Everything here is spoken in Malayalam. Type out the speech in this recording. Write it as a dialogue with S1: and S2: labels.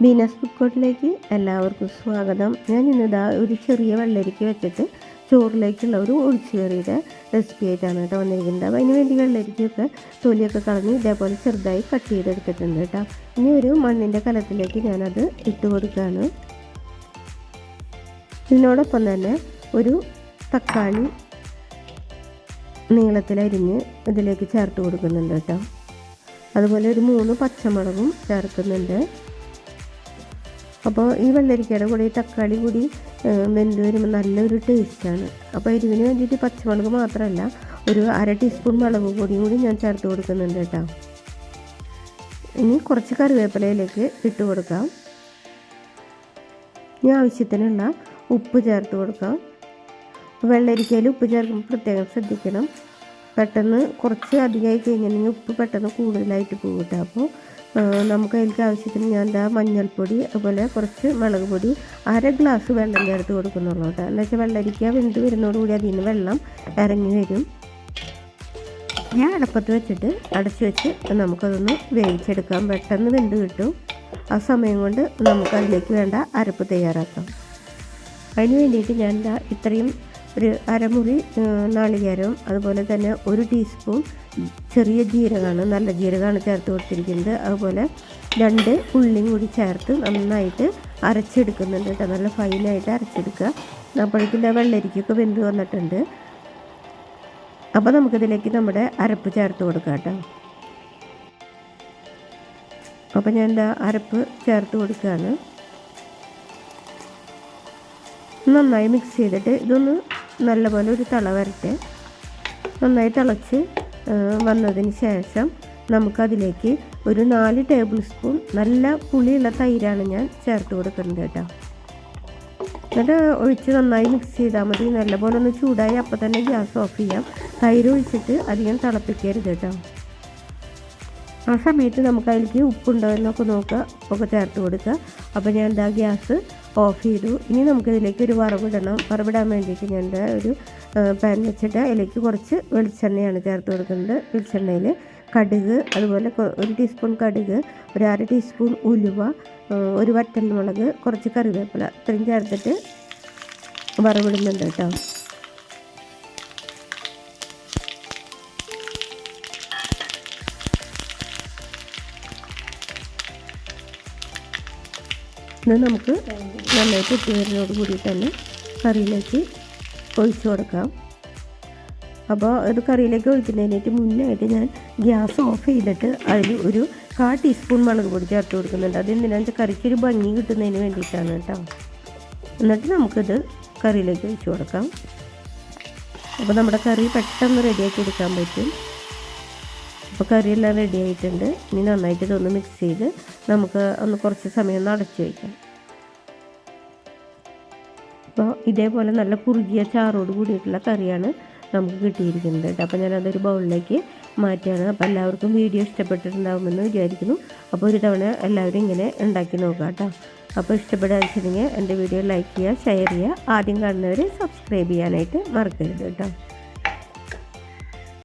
S1: ബീനസ് കുക്കോട്ടിലേക്ക് എല്ലാവർക്കും സ്വാഗതം. ഞാൻ ഇന്നിതാ ഒരു ചെറിയ വെള്ളരിക്ക് വെച്ചിട്ട് ചോറിലേക്കുള്ള ഒരു ഒഴിച്ചു കറിയുടെ റെസിപ്പി ആയിട്ടാണ് കേട്ടോ വന്നിരിക്കുന്നത്. അപ്പോൾ അതിന് വേണ്ടി വെള്ളരിക്കൊക്കെ തൊലിയൊക്കെ കളഞ്ഞ് ഇതേപോലെ ചെറുതായി കട്ട് ചെയ്തെടുത്തിട്ടുണ്ട് കേട്ടോ. ഇനി ഒരു മണ്ണിന്റെ കലത്തിലേക്ക് ഞാനത് ഇട്ട് കൊടുക്കുകയാണ്. ഇതിനോടൊപ്പം തന്നെ ഒരു തക്കാളി നീളത്തിലരിഞ്ഞ് ഇതിലേക്ക് ചേർത്ത് കൊടുക്കുന്നുണ്ട് കേട്ടോ. അതുപോലെ ഒരു മൂന്ന് പച്ചമുളകും ചേർക്കുന്നുണ്ട്. അപ്പോൾ ഈ വെള്ളരിക്കയുടെ കൂടെ ഈ തക്കാളി കൂടി വെന്ത് വരുമ്പോൾ നല്ലൊരു ടേസ്റ്റാണ് അപ്പോൾ എരിവിന് വേണ്ടിയിട്ട് പച്ചമുളക് മാത്രമല്ല ഒരു അര ടീസ്പൂൺ മുളക് പൊടിയും കൂടി ഞാൻ ചേർത്ത് കൊടുക്കുന്നുണ്ട് കേട്ടോ. ഇനി കുറച്ച് കറിവേപ്പിലയിലേക്ക് ഇട്ട് കൊടുക്കാം. ഇനി ആവശ്യത്തിനുള്ള ഉപ്പ് ചേർത്ത് കൊടുക്കാം. വെള്ളരിക്കയിൽ ഉപ്പ് ചേർക്കുമ്പോൾ പ്രത്യേകം ശ്രദ്ധിക്കണം. പെട്ടെന്ന് കുറച്ച് അധികമായി കഴിഞ്ഞിട്ടുണ്ടെങ്കിൽ ഉപ്പ് പെട്ടെന്ന് കൂടുതലായിട്ട് പോകും കേട്ടോ. അപ്പോൾ നമുക്ക് അതിലേക്ക് ആവശ്യത്തിന് ഞാൻ എന്താ മഞ്ഞൾപ്പൊടി അതുപോലെ കുറച്ച് മുളക് പൊടി അര ഗ്ലാസ് വെള്ളം ചേർത്ത് കൊടുക്കുന്നുള്ളൂ കേട്ടോ. എന്നുവെച്ചാൽ വെള്ളരിക്ക വെന്ത് വരുന്നതോടുകൂടി അതിൽ നിന്ന് വെള്ളം ഇറങ്ങി വരും. ഞാൻ അടപ്പത്ത് വെച്ചിട്ട് അടച്ച് വെച്ച് നമുക്കതൊന്ന് വേവിച്ചെടുക്കാം. പെട്ടെന്ന് വെന്ത് കിട്ടും. ആ സമയം കൊണ്ട് നമുക്ക് അതിലേക്ക് വേണ്ട അരപ്പ് തയ്യാറാക്കാം. അതിന് വേണ്ടിയിട്ട് ഞാൻ ഇത്രയും ഒരു അരമുറി നാളികേരവും അതുപോലെ തന്നെ ഒരു ടീസ്പൂൺ ചെറിയ ജീരകമാണ് നല്ല ജീരകമാണ് ചേർത്ത് കൊടുത്തിരിക്കുന്നത്. അതുപോലെ രണ്ട് ഉള്ളിയും കൂടി ചേർത്ത് നന്നായിട്ട് അരച്ചെടുക്കുന്നുണ്ട് കേട്ടോ. നല്ല ഫൈനായിട്ട് അരച്ചെടുക്കുക. അപ്പോഴേക്കും വെള്ളരിക്കൊക്കെ വെന്ത് വന്നിട്ടുണ്ട്. അപ്പോൾ നമുക്കിതിലേക്ക് നമ്മുടെ അരപ്പ് ചേർത്ത് കൊടുക്കാം കേട്ടോ. അപ്പോൾ ഞാൻ എന്താ അരപ്പ് ചേർത്ത് കൊടുക്കുകയാണ്. നന്നായി മിക്സ് ചെയ്തിട്ട് ഇതൊന്ന് നല്ലപോലെ ഒരു തള വരട്ടെ. നന്നായി തിളച്ച് വന്നതിന് ശേഷം നമുക്കതിലേക്ക് ഒരു നാല് ടേബിൾ സ്പൂൺ നല്ല പുളിയുള്ള തൈരാണ് ഞാൻ ചേർത്ത് കൊടുക്കുന്നത് കേട്ടോ. എന്നിട്ട് ഒഴിച്ച് നന്നായി മിക്സ് ചെയ്താൽ മതി. നല്ലപോലെ ഒന്ന് ചൂടായി അപ്പോൾ തന്നെ ഗ്യാസ് ഓഫ് ചെയ്യാം. തൈര് ഒഴിച്ചിട്ട് അധികം തിളപ്പിക്കരുത് കേട്ടോ. ആ സമയത്ത് നമുക്ക് അതിലേക്ക് ഉപ്പുണ്ടോ എന്നൊക്കെ നോക്കുക ഒക്കെ ചേർത്ത് കൊടുക്കുക. അപ്പോൾ ഞാൻ എന്താ ഗ്യാസ് ഓഫ് ചെയ്തു. ഇനി നമുക്കിതിലേക്ക് ഒരു വറവിടണം വറവിടാൻ വേണ്ടിയിട്ട് ഞാൻ എന്റെ ഒരു പാൻ വെച്ചിട്ട് അതിലേക്ക് കുറച്ച് വെളിച്ചെണ്ണയാണ് ചേർത്ത് കൊടുക്കുന്നത്. വെളിച്ചെണ്ണയിൽ കടുക് അതുപോലെ ഒരു ടീസ്പൂൺ കടുക് ഒരു അര ടീസ്പൂൺ ഉലുവ ഒരു വറ്റൽമുളക് കുറച്ച് കറിവേപ്പില ഇത്രയും ചേർത്തിട്ട് വറവിടുന്നുണ്ട് കേട്ടോ. ഇത് നമുക്ക് നന്നായിട്ട് ഇട്ട് വരുന്നതോട് കൂടി തന്നെ കറിയിലേക്ക് ഒഴിച്ചു കൊടുക്കാം. അപ്പോൾ ഇത് കറിയിലേക്ക് ഒഴിക്കുന്നതിനായിട്ട് മുന്നായിട്ട് ഞാൻ ഗ്യാസ് ഓഫ് ചെയ്തിട്ട് അതിൽ ഒരു കാ ടീസ്പൂൺ മുളക് പൊടി ചേർത്ത് കൊടുക്കുന്നുണ്ട്. അതെന്തിനാണെന്ന് വെച്ചാൽ കറിക്കൊരു ഭംഗി കിട്ടുന്നതിന് വേണ്ടിയിട്ടാണ് കേട്ടോ. എന്നിട്ട് നമുക്കിത് കറിയിലേക്ക് ഒഴിച്ചു കൊടുക്കാം. അപ്പോൾ നമ്മുടെ കറി പെട്ടെന്ന് റെഡിയാക്കി എടുക്കാൻ പറ്റും. അപ്പോൾ കറിയെല്ലാം റെഡി ആയിട്ടുണ്ട്. ഇനി നന്നായിട്ട് ഇതൊന്ന് മിക്സ് ചെയ്ത് നമുക്ക് ഒന്ന് കുറച്ച് സമയം ഒന്ന് അടച്ചു വയ്ക്കാം അപ്പോൾ ഇതേപോലെ നല്ല കുറുകിയ ചാറോട് കൂടിയിട്ടുള്ള കറിയാണ് നമുക്ക് കിട്ടിയിരിക്കുന്നത് കേട്ടോ. അപ്പോൾ ഞാനതൊരു ബൗളിലേക്ക് മാറ്റുകയാണ് അപ്പോൾ എല്ലാവർക്കും വീഡിയോ ഇഷ്ടപ്പെട്ടിട്ടുണ്ടാകുമെന്ന് വിചാരിക്കുന്നു. അപ്പോൾ ഒരു തവണ എല്ലാവരും ഇങ്ങനെ ഉണ്ടാക്കി നോക്കാം കേട്ടോ. അപ്പോൾ ഇഷ്ടപ്പെടാതിട്ടുണ്ടെങ്കിൽ എന്റെ വീഡിയോ ലൈക്ക് ചെയ്യുക ഷെയർ ചെയ്യുക. ആദ്യം കാണുന്നവർ സബ്സ്ക്രൈബ് ചെയ്യാനായിട്ട് മറക്കരുത് കേട്ടോ.